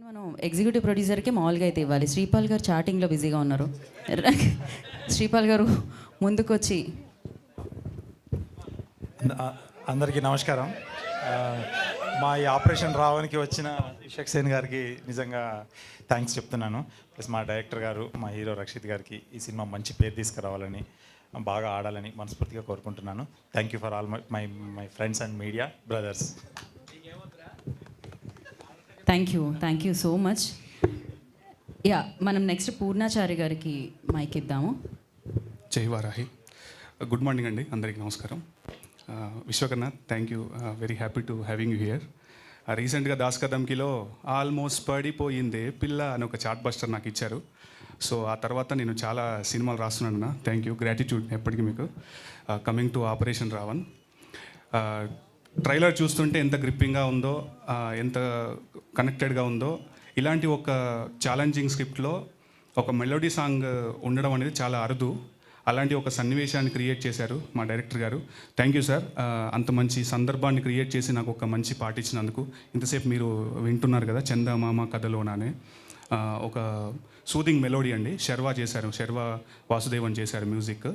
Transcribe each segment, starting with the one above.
అందుకని మనం ఎగ్జిక్యూటివ్ ప్రొడ్యూసర్కి మామూలుగా అయితే ఇవ్వాలి. శ్రీపాల్ గారు చాటింగ్లో బిజీగా ఉన్నారు. శ్రీపాల్ గారు ముందుకొచ్చి. అందరికీ నమస్కారం. మా ఈ ఆపరేషన్ రావడానికి వచ్చిన ఇషక్ సేన్ గారికి నిజంగా థ్యాంక్స్ చెప్తున్నాను. ప్లస్ మా డైరెక్టర్ గారు మా హీరో రక్షిత్ గారికి ఈ సినిమా మంచి పేరు తీసుకురావాలని బాగా ఆడాలని మనస్ఫూర్తిగా కోరుకుంటున్నాను. Thank you for all my my friends and media brothers thank you thank you so much yeah మనం నెక్స్ట్ పూర్ణాచారి గారికి మైక్ ఇద్దాము. జై వారాహి. గుడ్ మార్నింగ్ అండి. అందరికీ నమస్కారం. Uh, Vishwakarna thank you very happy to having you here రీసెంట్గా దాస్ కదంకిలో almost పడిపోయిందే పిల్ల అని ఒక చాట్ బస్టర్ నాకు ఇచ్చారు. సో ఆ తర్వాత నేను చాలా సినిమాలు రాస్తున్నాను థ్యాంక్ యూ గ్రాటిట్యూడ్ ఎప్పటికీ మీకు. Coming to operation Ravan. Uh, trailer చూస్తుంటే ఎంత గ్రిప్పింగ్గా ఉందో ఎంత కనెక్టెడ్గా ఉందో ఇలాంటి ఒక ఛాలెంజింగ్ స్క్రిప్ట్లో ఒక మెలోడీ సాంగ్ ఉండడం అనేది చాలా అరుదు. అలాంటి ఒక సన్నివేశాన్ని క్రియేట్ చేశారు మా డైరెక్టర్ గారు. థ్యాంక్ యూ సార్ అంత మంచి సందర్భాన్ని క్రియేట్ చేసి నాకు ఒక మంచి పాట ఇచ్చినందుకు. ఇంతసేపు మీరు వింటున్నారు కదా చందమామ కథలోనానే. ఒక సూదింగ్ మెలోడీ అండి. శర్వా చేశారు. శర్వా వాసుదేవన్ చేశారు మ్యూజిక్.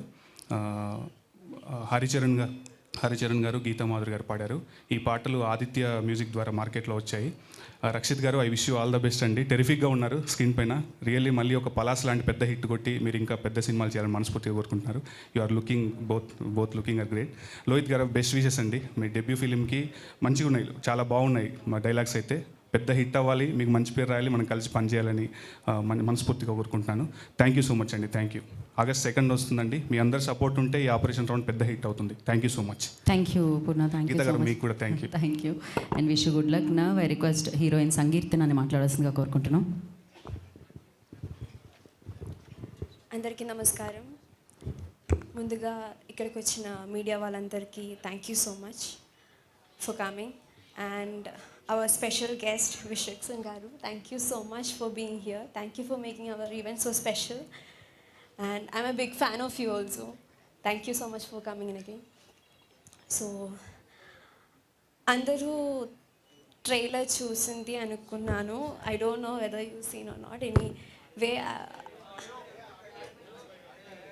హరిచరణ్ గారు హరిచరణ్ గారు గీతా మాధురి గారు పాడారు. ఈ పాటలు ఆదిత్య మ్యూజిక్ ద్వారా మార్కెట్లో వచ్చాయి. రక్షిత్ గారు I wish you all the best అండి. టెరిఫిక్గా ఉన్నారు స్క్రీన్ పైన. రియల్లీ మళ్ళీ ఒక పలాస్ లాంటి పెద్ద హిట్ కొట్టి మీరు ఇంకా పెద్ద సినిమాలు చేయాలని మనస్ఫూర్తిగా కోరుకుంటున్నారు. You are looking both both looking are great. Lohith గారు బెస్ట్ విషెస్ అండి. మీ డెబ్యూ ఫిలింకి మంచిగా ఉన్నాయి చాలా బాగున్నాయి మా డైలాగ్స్ అయితే. పెద్ద హిట్ అవ్వాలి మీకు మంచి పేరు రాయాలి మనం కలిసి పనిచేయాలని మన మనస్ఫూర్తిగా కోరుకుంటున్నాను. థ్యాంక్ యూ సో మచ్ అండి థ్యాంక్ యూ ఆగస్ట్ సెకండ్ వస్తుందండి మీ అందరి సపోర్ట్ ఉంటే ఈ ఆపరేషన్ రౌండ్ పెద్ద హిట్ అవుతుంది. Thank you so much thank you Purna thank you గారు మీకు కూడా thank you thank you and wish good luck నా ఐ రిక్వెస్ట్ హీరోయిన్ సంగీర్తనని మాట్లాడాల్సిందిగా కోరుకుంటున్నాం. అందరికీ నమస్కారం. ముందుగా ఇక్కడికి వచ్చిన మీడియా వాళ్ళందరికీ thank you so much for coming and our special guest Vishwaksen గారు thank you so much for being here thank you for making our event so special and I'm a big fan of you also thank you so much for coming in again so అందరూ trailer చూసింది అనుకున్నాను. I don't know whether you seen or not anyway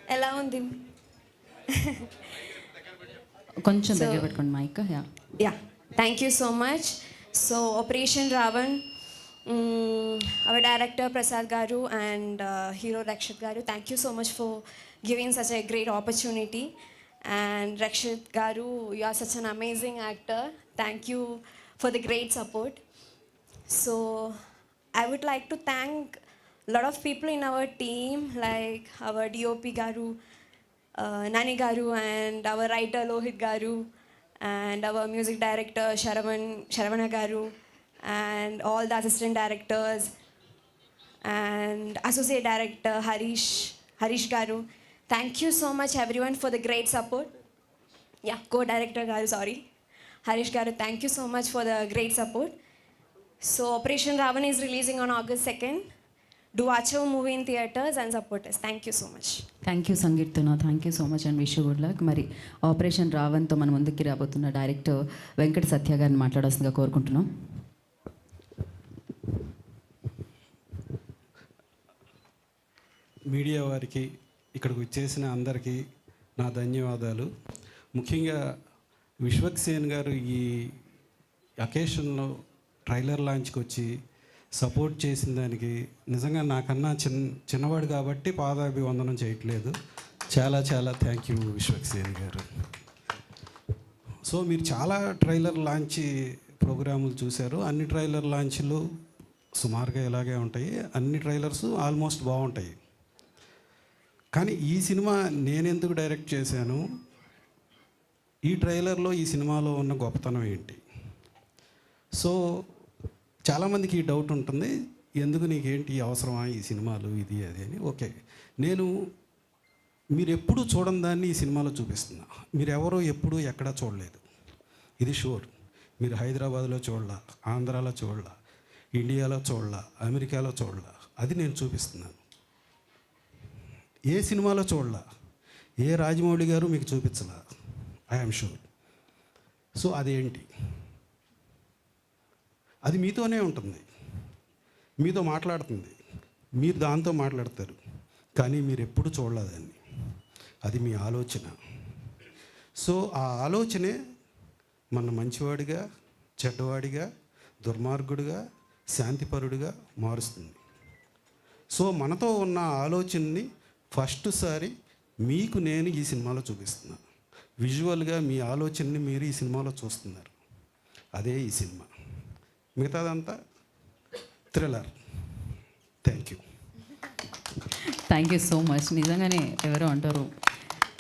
ఎలా ఉంది? కొంచెం దగ్గర పెట్టుకోండి mic yeah yeah thank you so much So, Operation Ravan, um, our director Prasad Garu and uh, hero Rakshit Garu, thank you so much for giving such a great opportunity. And Rakshit Garu, you are such an amazing actor. Thank you for the great support. So, I would like to thank a lot of people in our team, like our DOP Garu, uh, Nani Garu, and our writer Lohit Garu and our music director Sharavan Sharavana Garu, and all the assistant directors, and associate director Harish Harish Garu. Thank you so much everyone for the great support. Yeah, co-director Garu, sorry. Harish Garu, thank you so much for the great support. So Operation Ravan is releasing on August 2nd. Do watch our movie in theaters and support us. Thank you so much. Thank you Sangeerthana thank you so much and wish good luck మరి operation రావణ్తో మన ముందుకి రాబోతున్న director Venkata Satya గారిని మాట్లాడాల్సిందిగా కోరుకుంటున్నాం media వారికి ఇక్కడికి వచ్చేసిన అందరికీ నా ధన్యవాదాలు ముఖ్యంగా విశ్వక్ సేన్ గారు ఈ అకేషన్లో ట్రైలర్ లాంచ్కి వచ్చి సపోర్ట్ చేసిన దానికి నిజంగా నాకన్నా చిన్న చిన్నవాడు కాబట్టి పాదాభివందనం చేయట్లేదు. చాలా చాలా థ్యాంక్ యూ విశ్వక్సేన్ గారు. సో మీరు చాలా ట్రైలర్ లాంచ్ ప్రోగ్రాములు చూశారు. అన్ని ట్రైలర్ లాంచ్లు సుమారుగా ఇలాగే ఉంటాయి. అన్ని ట్రైలర్స్ ఆల్మోస్ట్ బాగుంటాయి. కానీ ఈ సినిమా నేనెందుకు డైరెక్ట్ చేశాను? ఈ ట్రైలర్లో ఈ సినిమాలో ఉన్న గొప్పతనం ఏంటి? సో చాలామందికి ఈ డౌట్ ఉంటుంది ఎందుకు నీకేంటి అవసరమా ఈ సినిమాలు ఇది అది అని. ఓకే. నేను మీరు ఎప్పుడు చూడని దాన్ని ఈ సినిమాలో చూపిస్తున్నా. మీరు ఎవరో ఎప్పుడు ఎక్కడా చూడలేదు. ఇది షూర్. మీరు హైదరాబాద్లో చూడలా ఆంధ్రాలో చూడలా ఇండియాలో చూడలా అమెరికాలో చూడలా అది నేను చూపిస్తున్నాను. ఏ సినిమాలో చూడలా ఏ రాజమౌళి గారు మీకు చూపించలా? I'm sure. సో అదేంటి? అది మీతోనే ఉంటుంది. మీతో మాట్లాడుతుంది. మీరు దాంతో మాట్లాడతారు. కానీ మీరు ఎప్పుడు చూడలేదాన్ని అది మీ ఆలోచన. సో ఆ ఆలోచనే మన మంచివాడిగా చెడ్డవాడిగా దుర్మార్గుడిగా శాంతిపరుడిగా మారుస్తుంది. సో మనతో ఉన్న ఆలోచనని ఫస్ట్ సారి మీకు నేను ఈ సినిమాలో చూపిస్తున్నాను విజువల్గా మీ ఆలోచనని మీరు ఈ సినిమాలో చూస్తున్నారు. అదే ఈ సినిమా. మిగతాదంతా thriller. Thank you thank you so much నిజంగానే ఎవరో అంటారు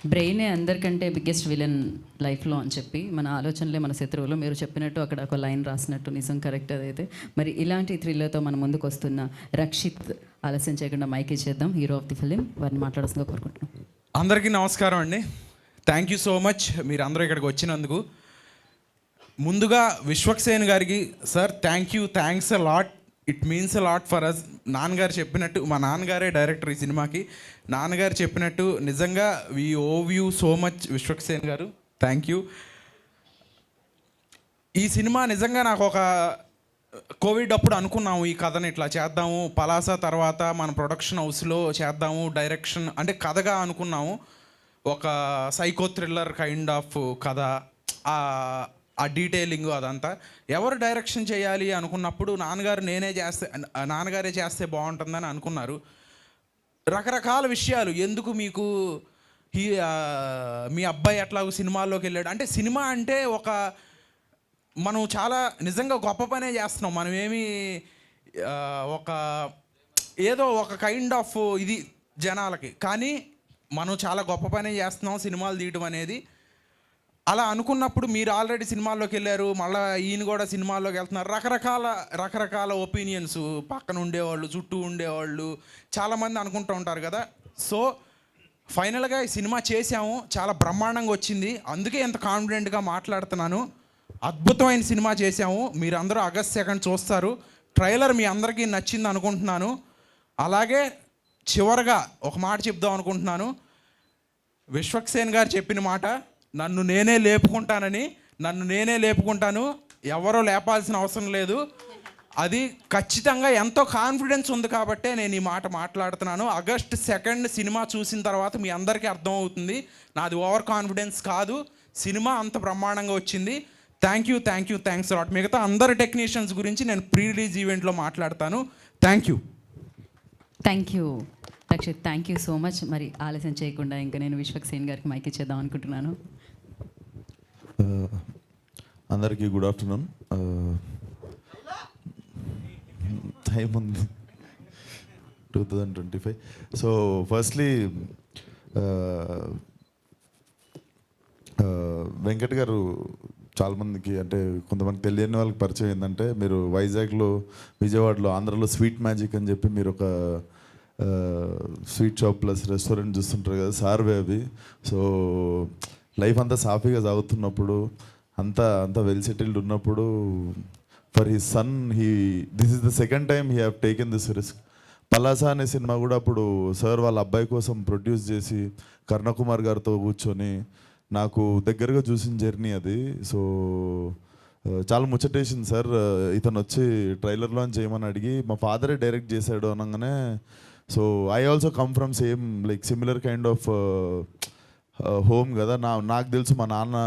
బ్రెయినే అందరికంటే బిగ్గెస్ట్ విలన్ లైఫ్లో అని చెప్పి మన ఆలోచనలే మన శత్రువులు. మీరు చెప్పినట్టు అక్కడ ఒక లైన్ రాసినట్టు నిజం కరెక్ట్ అదైతే. మరి ఇలాంటి థ్రిల్లర్తో మన ముందుకు వస్తున్న రక్షిత్ ఆలస్యం చేయకుండా మైక్ ఇచ్చేద్దాం హీరో ఆఫ్ ది ఫిలిం వారిని మాట్లాడాల్సిందిగా కోరుకుంటున్నాం. అందరికీ నమస్కారం అండి. థ్యాంక్ యూ సో మచ్ మీరు అందరూ ఇక్కడికి వచ్చినందుకు ముందుగా విశ్వక్సేన్ గారికి sir thank you thanks a lot it means a lot for us నాన్నగారు చెప్పినట్టు మా నాన్నగారే డైరెక్టర్ ఈ సినిమాకి. నాన్నగారు చెప్పినట్టు నిజంగా we owe you so much Vishwaksen గారు. థ్యాంక్ యూ ఈ సినిమా నిజంగా నాకు ఒక కోవిడ్ అప్పుడు అనుకున్నాము ఈ కథని ఇట్లా చేద్దాము. పలాస తర్వాత మన ప్రొడక్షన్ హౌస్లో చేద్దాము డైరెక్షన్ అంటే కథగా అనుకున్నాము. ఒక సైకో థ్రిల్లర్ కైండ్ ఆఫ్ కథ. ఆ డీటెయిలింగ్ అదంతా. ఎవరు డైరెక్షన్ చేయాలి అనుకున్నప్పుడు నాన్నగారు నేనే చేస్తే నాన్నగారే చేస్తే బాగుంటుందని అనుకున్నారు. రకరకాల విషయాలు. ఎందుకు మీకు ఈ మీ అబ్బాయి అట్లా సినిమాల్లోకి వెళ్ళాడు? అంటే సినిమా అంటే ఒక మనం చాలా నిజంగా గొప్ప పనే చేస్తున్నాం. మనం ఏమి ఒక ఏదో ఒక కైండ్ ఆఫ్ ఇది జనాలకి. కానీ మనం చాలా గొప్ప పనే చేస్తున్నాం సినిమాలు తీయటం అనేది. అలా అనుకున్నప్పుడు మీరు ఆల్రెడీ సినిమాల్లోకి వెళ్ళారు మళ్ళీ ఈయన కూడా సినిమాల్లోకి వెళ్తున్నారు. రకరకాల రకరకాల ఒపీనియన్స్ పక్కన ఉండేవాళ్ళు చుట్టూ ఉండేవాళ్ళు చాలామంది అనుకుంటూ ఉంటారు కదా. సో ఫైనల్గా ఈ సినిమా చేసాము చాలా బ్రహ్మాండంగా వచ్చింది. అందుకే ఎంత కాన్ఫిడెంట్గా మాట్లాడుతున్నాను. అద్భుతమైన సినిమా చేసాము మీరందరూ ఆగస్ట్ సెకండ్ చూస్తారు. ట్రైలర్ మీ అందరికీ నచ్చింది అనుకుంటున్నాను. అలాగే చివరగా ఒక మాట చెప్దాం అనుకుంటున్నాను. విశ్వక్సేన్ గారు చెప్పిన మాట నన్ను నేనే లేపుకుంటానని నన్ను నేనే లేపుకుంటాను ఎవరో లేపాల్సిన అవసరం లేదు. అది ఖచ్చితంగా ఎంతో కాన్ఫిడెన్స్ ఉంది కాబట్టే నేను ఈ మాట మాట్లాడుతున్నాను. ఆగస్ట్ సెకండ్ సినిమా చూసిన తర్వాత మీ అందరికీ అర్థమవుతుంది. నాది ఓవర్ కాన్ఫిడెన్స్ కాదు. సినిమా అంత బ్రహ్మాండంగా వచ్చింది. Thank you thank you thanks lot మిగతా అందరు టెక్నీషియన్స్ గురించి నేను ప్రీ రిలీజ్ ఈవెంట్లో మాట్లాడతాను. Thank you. Thank you. Rakshit thank you so much. మరి ఆలస్యం చేయకుండా ఇంకా నేను విశ్వక్సేన్ గారికి మైక్ ఇచ్చేద్దాం అనుకుంటున్నాను. Uh, అందరికీ గుడ్ ఆఫ్టర్నూన్ టైం ఉంది. Two thousand twenty five so firstly Venkat గారు చాలామందికి అంటే కొంతమంది తెలియని వాళ్ళకి పరిచయం ఏంటంటే మీరు వైజాగ్లో విజయవాడలో ఆంధ్రలో స్వీట్ మ్యాజిక్ అని చెప్పి మీరు ఒక స్వీట్ షాప్ ప్లస్ రెస్టారెంట్ చూస్తుంటారు కదా సార్వే అవి. సో లైఫ్ అంతా సాఫీగా సాగుతున్నప్పుడు అంతా అంతా వెల్ సెటిల్డ్ ఉన్నప్పుడు for his son he this is the second time he have taken this risk Palasa అనే సినిమా కూడా అప్పుడు సార్ వాళ్ళ అబ్బాయి కోసం ప్రొడ్యూస్ చేసి కర్ణకుమార్ గారితో కూర్చొని నాకు దగ్గరగా చూసిన జర్నీ అది. సో uh, చాలా ముచ్చటేసింది సార్. Uh, ఇతను వచ్చి ట్రైలర్ లాంచ్ చేయమని అడిగి మా ఫాదరే డైరెక్ట్ చేశాడు అనగానే so I also come from same like similar kind of home కదా. నా నాకు తెలుసు మా నాన్న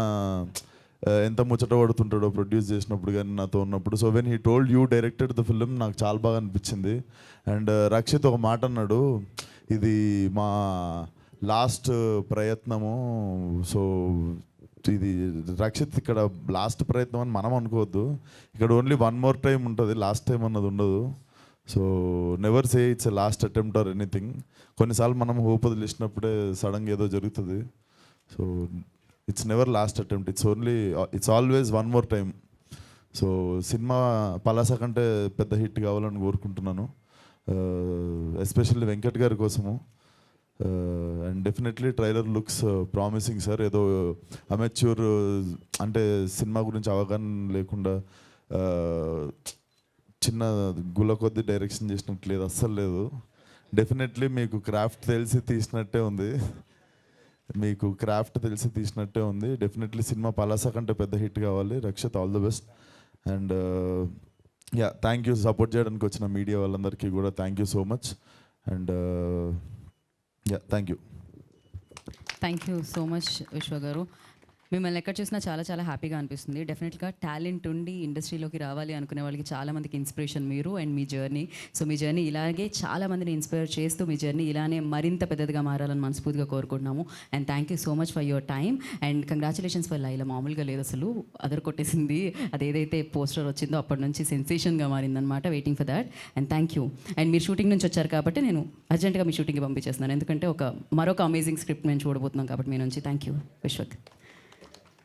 ఎంత ముచ్చట పడుతుంటాడో ప్రొడ్యూస్ చేసినప్పుడు కానీ నాతో ఉన్నప్పుడు. So when he told you directed the film నాకు చాలా బాగా అనిపించింది. అండ్ రక్షిత్ ఒక మాట అన్నాడు. ఇది మా లాస్ట్ ప్రయత్నము. సో ఇది రక్షిత్ ఇక్కడ లాస్ట్ ప్రయత్నం అని మనం అనుకోవద్దు. ఇక్కడ ఓన్లీ వన్ మోర్ టైం ఉంటుంది. లాస్ట్ టైం అన్నది ఉండదు. So never say it's last attempt or anything కొన్నిసార్లు మనం హోప్ వదిలేసినప్పుడే సడన్గా ఏదో జరుగుతుంది. So it's never last attempt it's only it's always one more time so cinema Palasa కంటే పెద్ద హిట్ కావాలని కోరుకుంటున్నాను. Uh, ఎస్పెషల్లీ వెంకట్ గారి కోసము. And definitely trailer looks promising sir ఏదో uh, అమెచ్యూర్ uh, అంటే సినిమా గురించి అవగాహన లేకుండా చిన్న గుల కొద్ది డైరెక్షన్ చేసినట్టు లేదు అస్సలు లేదు. డెఫినెట్లీ మీకు క్రాఫ్ట్ తెలిసి తీసినట్టే ఉంది. మీకు క్రాఫ్ట్ తెలిసి తీసినట్టే ఉంది. డెఫినెట్లీ సినిమా పలాస కంటే పెద్ద హిట్ కావాలి. Rakshit all the best and yeah thank you support చేయడానికి వచ్చిన మీడియా వాళ్ళందరికీ కూడా thank you so much and yeah thank you thank you so much Vishwa గారు. మిమ్మల్ని ఎక్కడ చూసినా చాలా చాలా హ్యాపీగా అనిపిస్తుంది. డెఫినెట్గా టాలెంట్ ఉండి ఇండస్ట్రీలోకి రావాలి అనుకునే వాళ్ళకి చాలా మందికి ఇన్స్పిరేషన్ మీరు అండ్ మీ జర్నీ సో మీ జర్నీ ఇలాగే చాలా మందిని ఇన్స్పైర్ చేస్తూ మీ జర్నీ ఇలానే మరింత పెద్దదిగా మారాలని మనస్ఫూర్తిగా కోరుకుంటున్నాము. And thank you so much for your time and congratulations for Laila మామూలుగా లేదు అసలు. అదర్ కొట్టేసింది. అదేదైతే పోస్టర్ వచ్చిందో అప్పటి నుంచి సెన్సేషన్గా మారిందనమాట waiting for that and thank you and మీరు షూటింగ్ నుంచి వచ్చారు కాబట్టి నేను అర్జెంట్గా మీ షూటింగ్కి పంపించేస్తున్నాను. ఎందుకంటే ఒక మరొక అమేజింగ్ స్క్రిప్ట్ మేము చూడబోతున్నాం కాబట్టి మీ నుంచి. Thank you Vishwak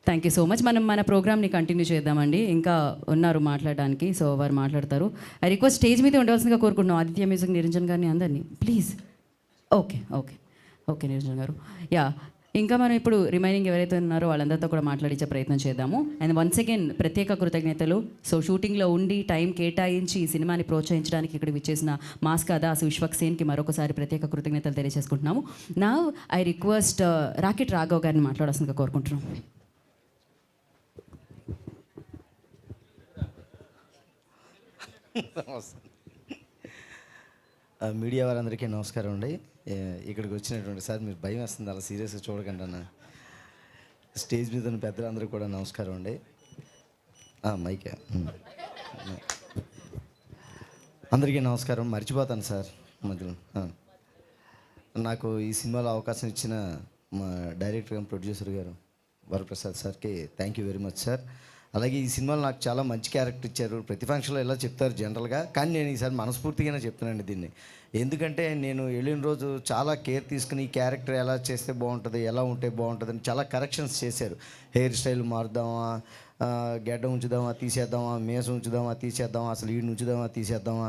thank you so much మనం మన ప్రోగ్రామ్ని కంటిన్యూ చేద్దామండి. ఇంకా ఉన్నారు మాట్లాడడానికి సో వారు మాట్లాడతారు. ఐ రిక్వెస్ట్ స్టేజ్ మీద ఉండవలసిందిగా కోరుకుంటున్నాం. ఆదిత్య మ్యూజిక్ నిరంజన్ గారిని అందరినీ. Please okay okay okay Niranjan గారు. యా ఇంకా మనం ఇప్పుడు రిమైనింగ్ ఎవరైతే ఉన్నారో వాళ్ళందరితో కూడా మాట్లాడించే ప్రయత్నం చేద్దాము. అండ్ వన్స్ అగైన్ ప్రత్యేక కృతజ్ఞతలు. సో షూటింగ్లో ఉండి టైం కేటాయించి ఈ సినిమాని ప్రోత్సహించడానికి ఇక్కడ విచ్చేసిన మాస్కా దాస్ విశ్వక్ సేన్కి మరొకసారి ప్రత్యేక కృతజ్ఞతలు తెలియజేసుకుంటున్నాము. నా ఐ రిక్వెస్ట్ రాకెట్ రాఘవ్ గారిని మాట్లాడాల్సిందిగా కోరుకుంటున్నాం మీడియా వారందరికీ నమస్కారం అండి. ఇక్కడికి వచ్చినటువంటి సార్ మీరు భయం వేస్తుంది అలా సీరియస్గా చూడకండి అన్న. స్టేజ్ మీద ఉన్న పెద్దలందరూ కూడా నమస్కారం అండి. మైకే. అందరికీ నమస్కారం. మర్చిపోతాను సార్ మధ్యలో. నాకు ఈ సినిమాలో అవకాశం ఇచ్చిన మా డైరెక్టర్ గారు ప్రొడ్యూసర్ గారు వరప్రసాద్ సార్కి thank you very much sir. అలాగే ఈ సినిమాలో నాకు చాలా మంచి క్యారెక్టర్ ఇచ్చారు. ప్రతి ఫంక్షన్లో ఎలా చెప్తారు జనరల్గా. కానీ నేను ఈసారి మనస్ఫూర్తిగానే చెప్తున్నాను దీన్ని. ఎందుకంటే నేను వెళ్ళిన రోజు చాలా కేర్ తీసుకుని ఈ క్యారెక్టర్ ఎలా చేస్తే బాగుంటుంది ఎలా ఉంటే బాగుంటుంది అని చాలా కరెక్షన్స్ చేశారు. హెయిర్ స్టైల్ మారుదామా గెడ్డ ఉంచుదామా తీసేద్దామా మేసం ఉంచుదామా తీసేద్దామా అసలు ఈడు ఉంచుదామా తీసేద్దామా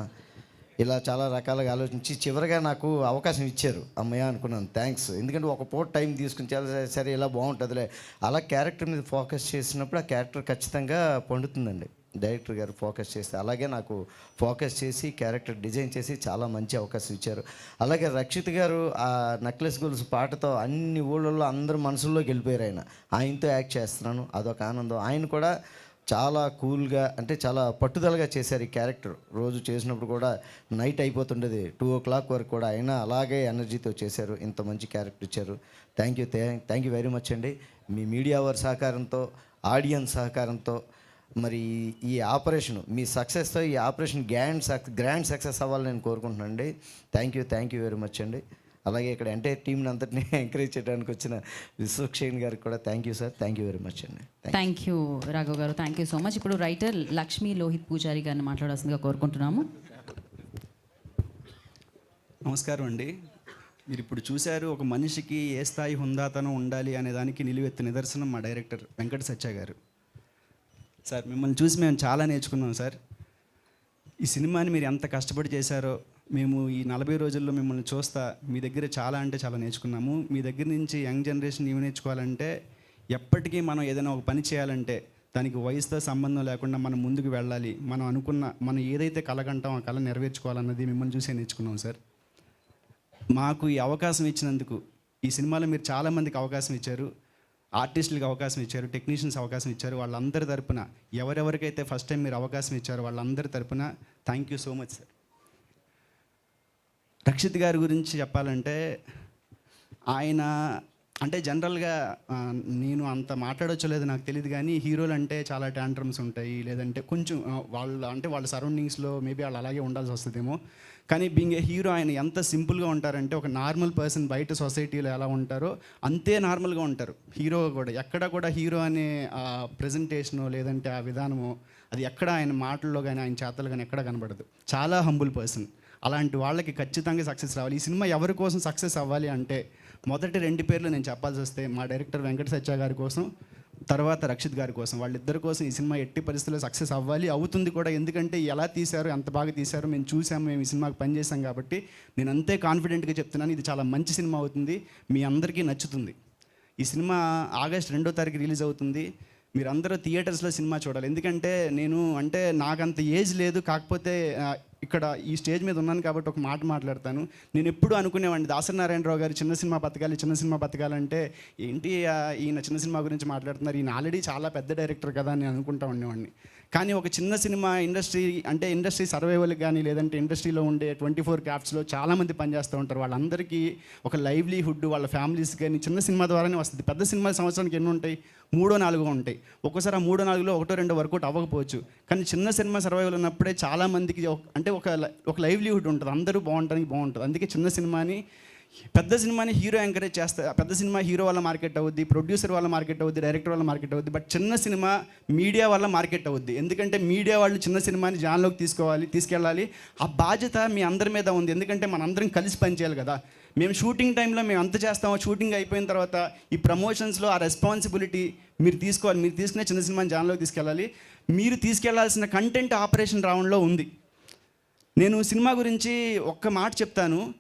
ఇలా చాలా రకాలుగా ఆలోచించి చివరిగా నాకు అవకాశం ఇచ్చారు. అమ్మయ్య అనుకున్నాను. థ్యాంక్స్ ఎందుకంటే ఒక పూట టైం తీసుకుని చాలా సరే, ఇలా బాగుంటుందిలే. అలా క్యారెక్టర్ మీద ఫోకస్ చేసినప్పుడు ఆ క్యారెక్టర్ ఖచ్చితంగా పండుతుందండి. డైరెక్టర్ గారు ఫోకస్ చేస్తే అలాగే నాకు ఫోకస్ చేసి క్యారెక్టర్ డిజైన్ చేసి చాలా మంచి అవకాశం ఇచ్చారు. అలాగే రక్షిత్ గారు ఆ నక్లెస్ గోల్స్ పాటతో అన్ని ఊళ్ళల్లో అందరు మనసుల్లోకి వెళ్ళిపోయారు ఆయన. ఆయనతో యాక్ట్ చేస్తున్నాను. అదొక ఆనందం. ఆయన కూడా చాలా కూల్గా అంటే చాలా పట్టుదలగా చేశారు ఈ క్యారెక్టర్. రోజు చేసినప్పుడు కూడా నైట్ అయిపోతుండేది. టూ ఓ క్లాక్ వరకు కూడా అయినా అలాగే ఎనర్జీతో చేశారు. ఇంత మంచి క్యారెక్టర్ ఇచ్చారు. Thank you thank you very much అండి. మీ మీడియా వారి సహకారంతో ఆడియన్స్ సహకారంతో మరి ఈ ఆపరేషన్ మీ సక్సెస్తో ఈ ఆపరేషన్ గ్రాండ్ సక్ గ్రాండ్ సక్సెస్ అవ్వాలని నేను కోరుకుంటున్నాను అండి thank you thank you very much అండి. అలాగే ఇక్కడ ఎంటైర్ టీంని అంతటిని ఎంకరేజ్ చేయడానికి వచ్చిన విశ్వక్షేణ్ గారికి కూడా thank you sir thank you very much అండి థ్యాంక్ యూ రాఘవ్ గారు. థ్యాంక్ యూ సో మచ్ ఇప్పుడు రైటర్ లక్ష్మీ లోహిత్ పూజారి గారిని మాట్లాడాల్సిందిగా కోరుకుంటున్నాము. నమస్కారం అండి. మీరు ఇప్పుడు చూశారు ఒక మనిషికి ఏ స్థాయి హుందాతనం ఉండాలి అనే దానికి నిలువెత్తు నిదర్శనం మా డైరెక్టర్ వెంకట సత్య గారు. సార్ మిమ్మల్ని చూసి మేము చాలా నేర్చుకున్నాం సార్. ఈ సినిమాని మీరు ఎంత కష్టపడి చేశారో మేము ఈ నలభై రోజుల్లో మిమ్మల్ని చూస్తా మీ దగ్గర చాలా అంటే చాలా నేర్చుకున్నాము. మీ దగ్గర నుంచి యంగ్ జనరేషన్ ఏమి నేర్చుకోవాలంటే ఎప్పటికీ మనం ఏదైనా ఒక పని చేయాలంటే దానికి వయసుతో సంబంధం లేకుండా మనం ముందుకు వెళ్ళాలి. మనం అనుకున్న మనం ఏదైతే కలగంటాం ఆ కళ నెరవేర్చుకోవాలన్నది మిమ్మల్ని చూసే నేర్చుకున్నాం సార్. మాకు ఈ అవకాశం ఇచ్చినందుకు ఈ సినిమాలో మీరు చాలామందికి అవకాశం ఇచ్చారు. ఆర్టిస్టులకు అవకాశం ఇచ్చారు టెక్నీషియన్స్ అవకాశం ఇచ్చారు. వాళ్ళందరి తరపున ఎవరెవరికైతే ఫస్ట్ టైం మీరు అవకాశం ఇచ్చారో వాళ్ళందరి తరపున thank you so much sir. Rakshit గారి గురించి చెప్పాలంటే ఆయన అంటే జనరల్గా నేను అంత మాట్లాడొచ్చో లేదో నాకు తెలియదు కానీ హీరోలు అంటే చాలా ట్యాంట్రమ్స్ ఉంటాయి. లేదంటే కొంచెం వాళ్ళ అంటే వాళ్ళ సరౌండింగ్స్లో మేబీ వాళ్ళు అలాగే ఉండాల్సి వస్తుందేమో. కానీ బీయింగ్ ఏ హీరో ఆయన ఎంత సింపుల్గా ఉంటారంటే ఒక నార్మల్ పర్సన్ బయట సొసైటీలో ఎలా ఉంటారో అంతే నార్మల్గా ఉంటారు. హీరో కూడా ఎక్కడ కూడా హీరో అనే ప్రజెంటేషను లేదంటే ఆ విధానము అది ఎక్కడ ఆయన మాటల్లో కానీ ఆయన చేతలు కానీ ఎక్కడ కనబడదు. చాలా హంబుల్ పర్సన్ అలాంటి వాళ్ళకి ఖచ్చితంగా సక్సెస్ రావాలి. ఈ సినిమా ఎవరి కోసం సక్సెస్ అవ్వాలి అంటే మొదటి రెండు పేర్లు నేను చెప్పాల్సి వస్తే మా డైరెక్టర్ వెంకట సత్య గారి కోసం తర్వాత రక్షిత్ గారి కోసం. వాళ్ళిద్దరి కోసం ఈ సినిమా ఎట్టి పరిస్థితుల్లో సక్సెస్ అవ్వాలి అవుతుంది కూడా. ఎందుకంటే ఎలా తీశారు ఎంత బాగా తీశారు మేము చూసాము మేము ఈ సినిమాకి పనిచేసాం కాబట్టి నేను అంతే కాన్ఫిడెంట్గా చెప్తున్నాను ఇది చాలా మంచి సినిమా అవుతుంది మీ అందరికీ నచ్చుతుంది. ఈ సినిమా ఆగస్ట్ రెండో తారీఖు రిలీజ్ అవుతుంది. మీరందరూ థియేటర్స్లో సినిమా చూడాలి. ఎందుకంటే నేను అంటే నాకంత ఏజ్ లేదు. కాకపోతే ఇక్కడ ఈ స్టేజ్ మీద ఉన్నాను కాబట్టి ఒక మాట మాట్లాడతాను. నేను ఎప్పుడు అనుకునేవాడిని దాసనారాయణరావు గారు చిన్న సినిమా బతకాలి చిన్న సినిమా బతకాలంటే ఏంటి ఈయన చిన్న సినిమా గురించి మాట్లాడుతున్నారు. ఈయన ఆల్రెడీ చాలా పెద్ద డైరెక్టర్ కదా అని అనుకుంటా ఉండేవాడిని. కానీ ఒక చిన్న సినిమా ఇండస్ట్రీ అంటే ఇండస్ట్రీ సర్వైవల్ కానీ లేదంటే ఇండస్ట్రీలో ఉండే ట్వంటీ ఫోర్ క్రాఫ్ట్స్లో చాలామంది పనిచేస్తూ ఉంటారు. వాళ్ళందరికీ ఒక లైవ్లీహుడ్ వాళ్ళ ఫ్యామిలీస్ కానీ చిన్న సినిమా ద్వారానే వస్తుంది. పెద్ద సినిమా సంవత్సరానికి ఎన్ని ఉంటాయి? మూడో నాలుగో ఉంటాయి. ఒక్కోసారి ఆ మూడో నాలుగులో ఒకటో రెండో వర్కౌట్ అవ్వకపోవచ్చు. కానీ చిన్న సినిమా సర్వైవల్ ఉన్నప్పుడే చాలామందికి అంటే ఒక ఒక లైవ్లీహుడ్ ఉంటుంది. అందరూ బాగుంటానికి బాగుంటుంది. అందుకే చిన్న సినిమాని పెద్ద సినిమాని హీరో ఎంకరేజ్ చేస్తారు పెద్ద సినిమా హీరో వల్ల మార్కెట్ అవుద్ది ప్రొడ్యూసర్ వల్ల మార్కెట్ అవుద్ది డైరెక్టర్ వల్ల మార్కెట్ అవుద్ది బట్ చిన్న సినిమా మీడియా వల్ల మార్కెట్ అవుద్ది. ఎందుకంటే మీడియా వాళ్ళు చిన్న సినిమాని జాన్లోకి తీసుకోవాలి తీసుకెళ్ళాలి. ఆ బాధ్యత మీ అందరి మీద ఉంది. ఎందుకంటే మనందరం కలిసి పనిచేయాలి కదా. మేము షూటింగ్ టైంలో మేము అంత చేస్తామో షూటింగ్ అయిపోయిన తర్వాత ఈ ప్రమోషన్స్లో ఆ రెస్పాన్సిబిలిటీ మీరు తీసుకోవాలి. మీరు తీసుకునే చిన్న సినిమాని జాన్లోకి తీసుకెళ్ళాలి. మీరు తీసుకెళ్ళాల్సిన కంటెంట్ ఆపరేషన్ రౌండ్లో ఉంది. నేను సినిమా గురించి ఒక్క మాట చెప్తాను.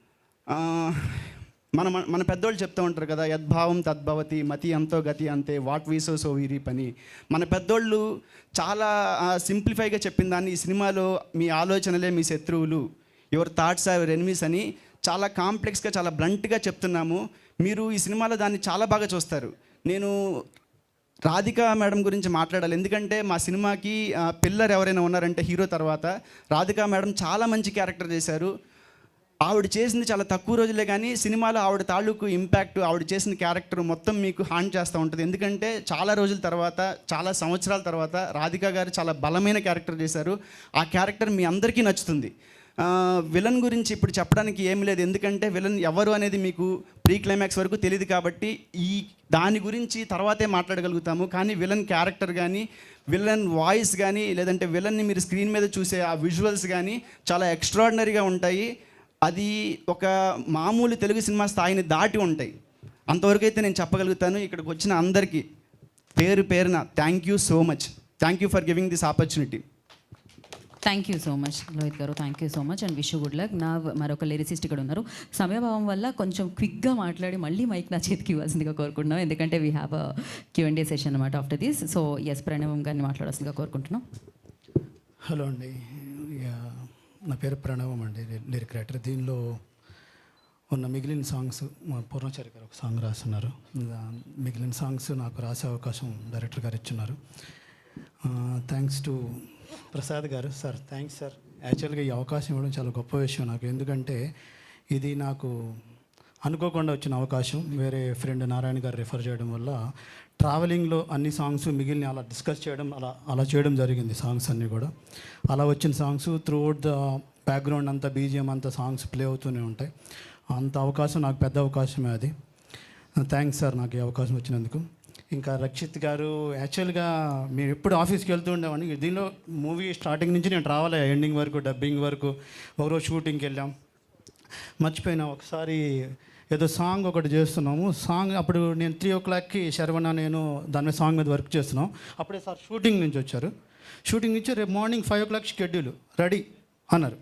మన మన- మన పెద్దోళ్ళు చెప్తూ ఉంటారు కదా యద్భావం తద్భవతి మతి అంతో గతి అంతే వాట్ వీసో సో వీరి పని మన పెద్దోళ్ళు చాలా సింప్లిఫైగా చెప్పిన దాన్ని ఈ సినిమాలో మీ ఆలోచనలే మీ శత్రువులు యువర్ థాట్స్ ఆర్ ఎనిమీస్ అని చాలా కాంప్లెక్స్గా చాలా బ్లంట్గా చెప్తున్నాము. మీరు ఈ సినిమాలో దాన్ని చాలా బాగా చూస్తారు. నేను రాధిక మేడం గురించి మాట్లాడాలి. ఎందుకంటే మా సినిమాకి పిల్లర్ ఎవరైనా ఉన్నారంటే హీరో తర్వాత రాధిక మేడం చాలా మంచి క్యారెక్టర్ చేశారు. ఆవిడ చేసింది చాలా తక్కువ రోజులే కానీ సినిమాలో ఆవిడ తాలూకు ఇంపాక్ట్ ఆవిడ చేసిన క్యారెక్టర్ మొత్తం మీకు హాన్ చేస్తూ ఉంటుంది. ఎందుకంటే చాలా రోజుల తర్వాత చాలా సంవత్సరాల తర్వాత రాధిక గారు చాలా బలమైన క్యారెక్టర్ చేశారు. ఆ క్యారెక్టర్ మీ అందరికీ నచ్చుతుంది. విలన్ గురించి ఇప్పుడు చెప్పడానికి ఏమీ లేదు. ఎందుకంటే విలన్ ఎవరు అనేది మీకు ప్రీ క్లైమాక్స్ వరకు తెలియదు కాబట్టి ఈ దాని గురించి తర్వాతే మాట్లాడగలుగుతాము. కానీ విలన్ క్యారెక్టర్ కానీ విలన్ వాయిస్ కానీ లేదంటే విలన్ని మీరు స్క్రీన్ మీద చూసే ఆ విజువల్స్ కానీ చాలా ఎక్స్ట్రాడినరీగా ఉంటాయి. అది ఒక మామూలు తెలుగు సినిమా స్థాయిని దాటి ఉంటాయి. అంతవరకు అయితే నేను చెప్పగలుగుతాను ఇక్కడికి వచ్చిన అందరికీ పేరు పేరున thank you so much thank you for giving this opportunity thank you so much Lohith గారు. Thank you so much and wish good luck నా మరొక లిరిసిస్ట్ ఇక్కడ ఉన్నారు. సమయభావం వల్ల కొంచెం క్విక్గా మాట్లాడి మళ్ళీ మైక్ నా చేతికి ఇవ్వాల్సిందిగా కోరుకుంటున్నాం. ఎందుకంటే we have a Q and A session అనమాట after this so S Pranavam గారిని మాట్లాడాల్సిందిగా కోరుకుంటున్నాం. హలో అండి. నా పేరు ప్రణవం అండి. లిరిక్ రైటర్ దీనిలో ఉన్న మిగిలిన సాంగ్స్ మా పూర్ణచారి గారు ఒక సాంగ్ రాస్తున్నారు. మిగిలిన సాంగ్స్ నాకు రాసే అవకాశం డైరెక్టర్ గారు ఇచ్చున్నారు. థ్యాంక్స్ టు ప్రసాద్ గారు. సార్ థ్యాంక్స్ సార్ యాక్చువల్గా ఈ అవకాశం ఇవ్వడం చాలా గొప్ప విషయం నాకు. ఎందుకంటే ఇది నాకు అనుకోకుండా వచ్చిన అవకాశం. వేరే ఫ్రెండ్ నారాయణ గారు రిఫర్ చేయడం వల్ల ట్రావెలింగ్లో అన్ని సాంగ్స్ మిగిలిన అలా డిస్కస్ చేయడం అలా అలా చేయడం జరిగింది సాంగ్స్ అన్నీ కూడా. అలా వచ్చిన songs throughout the background అంతా బీజిఎం అంతా సాంగ్స్ ప్లే అవుతూనే ఉంటాయి. అంత అవకాశం నాకు పెద్ద అవకాశమే అది. థ్యాంక్స్ సార్ నాకు ఈ అవకాశం వచ్చినందుకు. ఇంకా రక్షిత్ గారు యాక్చువల్గా మేము ఎప్పుడు ఆఫీస్కి వెళ్తూ ఉండేవాడిని. దీనిలో మూవీ స్టార్టింగ్ నుంచి నేను ట్రావెల్ అయ్యా ఎండింగ్ వరకు డబ్బింగ్ వరకు ఒకరోజు షూటింగ్కి వెళ్ళాం. మర్చిపోయినా ఒకసారి ఏదో సాంగ్ ఒకటి చేస్తున్నాము. సాంగ్ అప్పుడు నేను త్రీ ఓ క్లాక్కి శర్వణ నేను దాని మీద సాంగ్ మీద వర్క్ చేస్తున్నాం. అప్పుడే సార్ షూటింగ్ నుంచి వచ్చారు. షూటింగ్ నుంచి రేపు morning five o'clock schedule ready అన్నారు.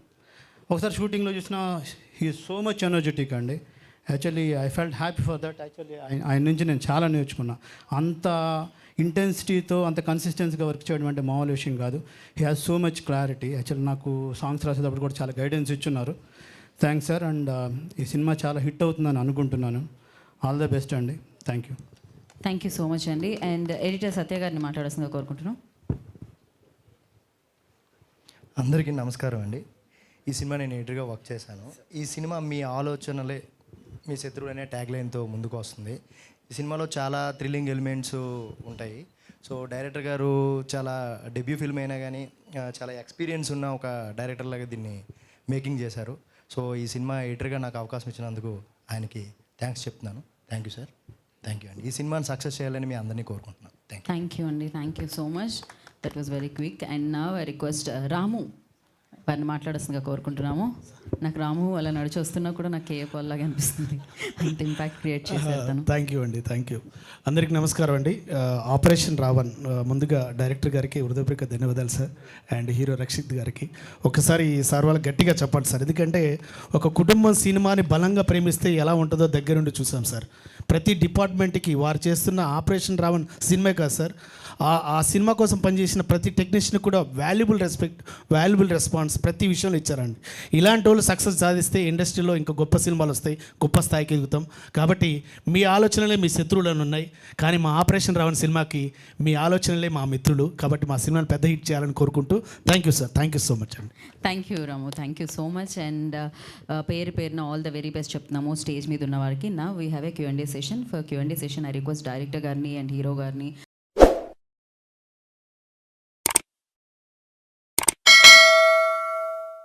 ఒకసారి షూటింగ్లో చూసిన హీ సో మచ్ ఎనర్జెటిక్ అండి. Actually I felt happy for that actually ఆయన ఆయన నుంచి నేను చాలా నేర్చుకున్నా. అంత ఇంటెన్సిటీతో అంత కన్సిస్టెన్సీగా వర్క్ చేయడం అంటే మామూలు విషయం కాదు. He has so much clarity actually నాకు సాంగ్స్ రాసేటప్పుడు కూడా చాలా గైడెన్స్ ఇచ్చున్నారు. థ్యాంక్స్ సార్ అండ్ ఈ సినిమా చాలా హిట్ అవుతుందని అనుకుంటున్నాను. ఆల్ ద బెస్ట్ అండి. Thank you thank you so much అండి. అండ్ ఎడిటర్ సత్య గారిని మాట్లాడాల్సిందిగా కోరుకుంటున్నాం. అందరికీ నమస్కారం అండి. ఈ సినిమా నేను ఎడిటర్గా వర్క్ చేశాను. ఈ సినిమా మీ ఆలోచనలే మీ శత్రువు అనే ట్యాగ్ లైన్తో ముందుకు వస్తుంది. ఈ సినిమాలో చాలా థ్రిల్లింగ్ ఎలిమెంట్స్ ఉంటాయి. సో డైరెక్టర్ గారు చాలా డెబ్యూ ఫిల్మ్ అయినా కానీ చాలా ఎక్స్పీరియన్స్ ఉన్న ఒక డైరెక్టర్ లాగా దీన్ని మేకింగ్ చేశారు. సో ఈ సినిమా ఎడిటర్గా నాకు అవకాశం ఇచ్చినందుకు ఆయనకి థ్యాంక్స్ చెప్తున్నాను. Thank you sir. Thank you అండి. ఈ సినిమాని సక్సెస్ చేయాలని మీ అందరినీ కోరుకుంటున్నాను. Thank you. అండి. Thank you so much that was very quick and నా రిక్వెస్ట్ రాము వారిని మాట్లాడాల్సిందిగా కోరుకుంటున్నాము. నాకు రాము అలా నడిచి వస్తున్నా కూడా నాకు పాల్ లాగా అనిపిస్తుంది. అంత ఇంపాక్ట్ క్రియేట్ చేశారు తను. థ్యాంక్ యూ అండి థ్యాంక్ యూ అందరికీ నమస్కారం అండి. ఆపరేషన్ రావణ్ ముందుగా డైరెక్టర్ గారికి హృదయపూర్వక ధన్యవాదాలు సార్ అండ్ హీరో రక్షిత్ గారికి. ఒకసారి సార్ వాళ్ళకి గట్టిగా చెప్పండి సార్. ఎందుకంటే ఒక కుటుంబం సినిమాని బలంగా ప్రేమిస్తే ఎలా ఉంటుందో దగ్గరుండి చూసాం సార్. ప్రతి డిపార్ట్మెంట్కి వారు చేస్తున్న ఆపరేషన్ రావణ్ సినిమా కాదు సార్. ఆ ఆ సినిమా కోసం పనిచేసిన ప్రతి టెక్నీషియన్ కూడా వాల్యుబుల్ రెస్పెక్ట్ వాల్యుబుల్ రెస్పాన్స్ ప్రతి విషయంలో ఇచ్చారండి. ఇలాంటి వాళ్ళు సక్సెస్ సాధిస్తే ఇండస్ట్రీలో ఇంకా గొప్ప సినిమాలు వస్తాయి గొప్ప స్థాయికి ఎదుగుతాం. కాబట్టి మీ ఆలోచనలే మీ శత్రువులను ఉన్నాయి. కానీ మా ఆపరేషన్ రావణ సినిమాకి మీ ఆలోచనలే మా మిత్రులు. కాబట్టి మా సినిమాని పెద్ద హిట్ చేయాలని కోరుకుంటూ thank you sir thank you so much అండి. Thank you Ramu thank you so much and పేరు పేరున ఆల్ ద వెరీ బెస్ట్ చెప్తున్నాము స్టేజ్ మీద ఉన్న వారికి. నా we have a Q and A session for Q and A session I request director గారిని and hero గారిని